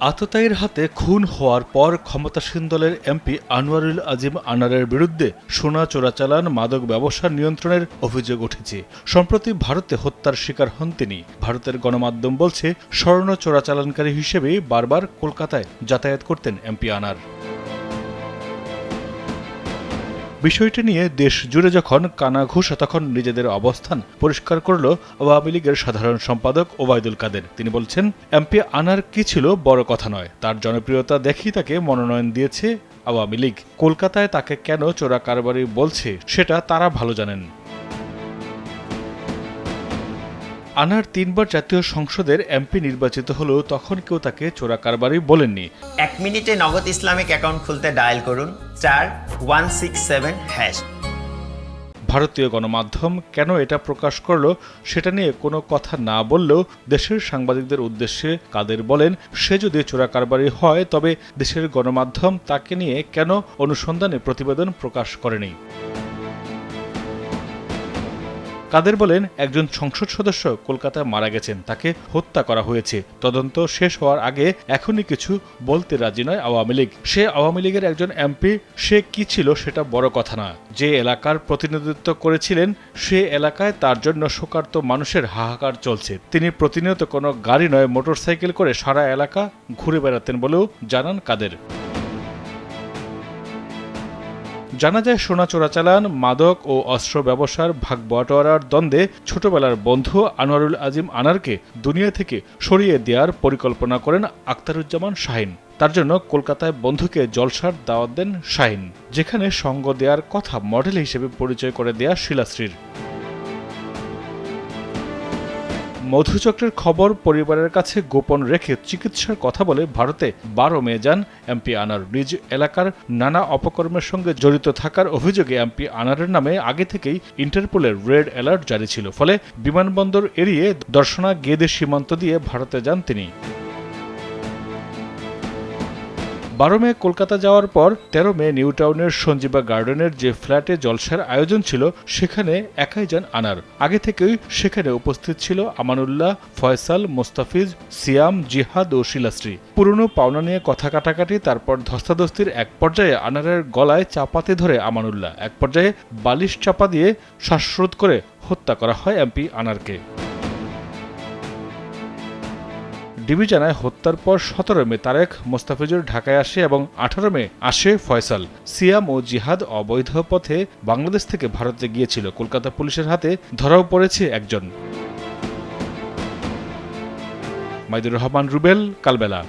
আততায়ীর হাতে খুন হওয়ার পর ক্ষমতাসীন দলের এমপি আনোয়ারুল আজিম আনারের বিরুদ্ধে সোনা চোরাচালান মাদক ব্যবসা নিয়ন্ত্রণের অভিযোগ উঠেছে। সম্প্রতি ভারতে হত্যার শিকার হন তিনি। ভারতের গণমাধ্যম বলছে, স্বর্ণ চোরাচালানকারী হিসেবে বারবার কলকাতায় যাতায়াত করতেন এমপি আনার। বিষয়টি নিয়ে দেশ জুড়ে যখন কানাঘুষা তখন নিজেদের অবস্থান পরিষ্কার করল আওয়ামী লীগের সাধারণ সম্পাদক ওবায়দুল কাদের। তিনি বলছেন, এমপি আনার কি ছিল বড় কথা নয়, তার জনপ্রিয়তা দেখেই তাকে মনোনয়ন দিয়েছে আওয়ামী লীগ। কলকাতায় তাকে কেন চোরা কারবারি বলছে, সেটা তারা ভালো জানেন। আনার তিনবার জাতীয় সংসদের এমপি নির্বাচিত হলেও তখন কেউ তাকে চোরা কারবারি বলেননি। এক মিনিটে নগদ ইসলামিক অ্যাকাউন্ট খুলতে ডায়াল করুন চার ওয়ান সিক্স সেভেন হ্যাশ। ভারতীয় গণমাধ্যম কেন এটা প্রকাশ করল সেটা নিয়ে কোনো কথা না বললেও দেশের সাংবাদিকদের উদ্দেশ্যে কাদের বলেন সে যদি চোরাকারবারি হয় তবে দেশের গণমাধ্যম তাকে নিয়ে কেন অনুসন্ধানে প্রতিবেদন প্রকাশ করেনি? কাদের বলেন, একজন সংসদ সদস্য কলকাতায় মারা গেছেন, তাকে হত্যা করা হয়েছে। তদন্ত শেষ হওয়ার আগে এখনই কিছু বলতে রাজি নয় আওয়ামী লীগ। সে আওয়ামী লীগের একজন এমপি, সে কি ছিল সেটা বড় কথা না যে এলাকার প্রতিনিধিত্ব করেছিলেন, সে এলাকায় তার জন্য শোকার্ত মানুষের হাহাকার চলছে। তিনি প্রতিনিয়ত কোনো গাড়ি নয়, মোটরসাইকেল করে সারা এলাকা ঘুরে বেড়াতেন বলেও জানান কাদের। জানা যায়, সোনা চোরাচালান মাদক ও অস্ত্র ব্যবসার ভাগ বটোয়ারার দ্বন্দ্বে ছোটবেলার বন্ধু আনোয়ারুল আজিম আনারকে দুনিয়া থেকে সরিয়ে দেওয়ার পরিকল্পনা করেন আক্তারুজ্জামান শাহিন। তার জন্য কলকাতায় বন্ধুকে জলসার দাওয়াত দেন শাহিন, যেখানে সঙ্গ দেওয়ার কথা মডেল হিসেবে পরিচয় করে দেয়া শিলাশ্রীর। মধুচক্রের খবর পরিবারের কাছে গোপন রেখে চিকিৎসার কথা বলে ভারতে বারো মে যান এমপি আনার। নিজ এলাকার নানা অপকর্মের সঙ্গে জড়িত থাকার অভিযোগে এমপি আনারের নামে আগে থেকেই ইন্টারপোলের রেড অ্যালার্ট জারি ছিল। ফলে বিমানবন্দর এড়িয়ে দর্শনা গেদে সীমান্ত দিয়ে ভারতে যান তিনি। বারো মে কলকাতা যাওয়ার পর তেরো মে নিউ টাউনের সঞ্জীবা গার্ডেনের যে ফ্ল্যাটে জলসার আয়োজন ছিল, সেখানে একাই যান আনার। আগে থেকেই সেখানে উপস্থিত ছিল আমানুল্লাহ, ফয়সাল, মোস্তাফিজ, সিয়াম, জিহাদ ও শিলাশ্রী। পুরনো পাওনা নিয়ে কথা কাটাকাটি, তারপর ধস্তাধস্তির এক পর্যায়ে আনারের গলায় চাপাতে ধরে আমানুল্লাহ। এক পর্যায়ে বালিশ চাপা দিয়ে শ্বাসরোধ করে হত্যা করা হয় এমপি আনারকে। ডিবি জানায় হত্যার পর সতেরো মে তারেক মোস্তাফিজুর ঢাকায় আসে এবং আঠারো মে আসে ফয়সাল। সিয়াম ও জিহাদ অবৈধ পথে বাংলাদেশ থেকে ভারতে গিয়েছিল। কলকাতা পুলিশের হাতে ধরাও পড়েছে একজন। মাইদুর রহমান, রুবেল, কালবেলা।